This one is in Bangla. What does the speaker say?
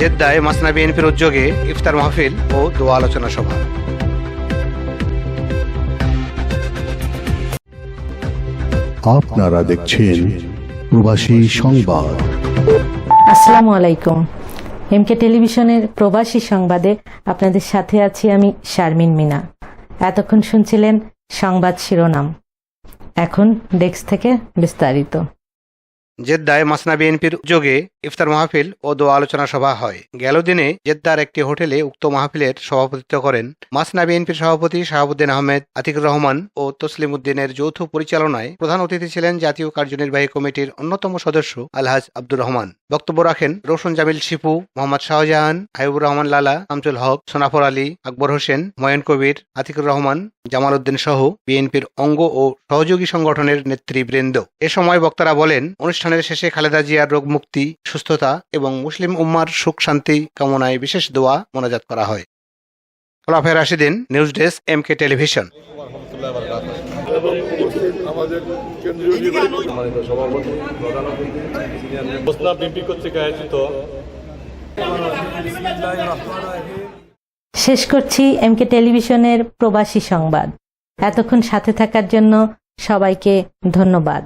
জেদ্দায় মাসনা বিএনপির উদ্যোগে ইফতার মাহফিল ও দোয়া আলোচনা সভা। আপনারা দেখছেন প্রবাসী সংবাদ। আসসালামু আলাইকুম। এমকে টেলিভিশনের প্রবাসী সংবাদে আপনাদের সাথে আছি আমি শারমিন মিনা। এতক্ষণ শুনছিলেন সংবাদ শিরোনাম। এখন ডেস্ক থেকে বিস্তারিত। জেদ্দায় মাসনা বিএনপির উদ্যোগে ইফতার মাহফিল ও দোয়া আলোচনা সভা হয়। গেল দিনে জেদ্দার একটি হোটেলে উক্ত মাহফিলের সভাপতিত্ব করেন মাসনা বিএনপির সভাপতি শাহাবুদ্দিন আহমেদ, আতিকুর রহমান ও তসলিম উদ্দিনের যৌথ পরিচালনায় প্রধান অতিথি ছিলেন জাতীয় কার্যনির্বাহী কমিটির অন্যতম সদস্য আলহাজ আব্দুর রহমান। বক্তব্য রাখেন রোশন জামিল শিপু, মোহাম্মদ শাহজাহান হাইবুর রহমান লালা আমজুল হক, সোনাফর আলী, আকবর হোসেন, ময়ন কবির, আতিকুর রহমান, জামাল উদ্দিন সহ বিএনপির অঙ্গ ও সহযোগী সংগঠনের নেতৃবৃন্দ। এ সময় বক্তারা বলেন অনুষ্ঠানের শেষে খালেদা জিয়ার রোগ মুক্তি সুস্থতা এবং মুসলিম উম্মার সুখ শান্তি কামনায় বিশেষ দোয়া মোনাজাত করা হয়। খোলাফে রাশিদিন news desk M K television. আমাদের কেন্দ্রীয় সভাপতি কর্তৃক আয়োজিত শেষ করছি এমকে টেলিভিশনের প্রবাসী সংবাদ। এতক্ষণ সাথে থাকার জন্য সবাইকে ধন্যবাদ।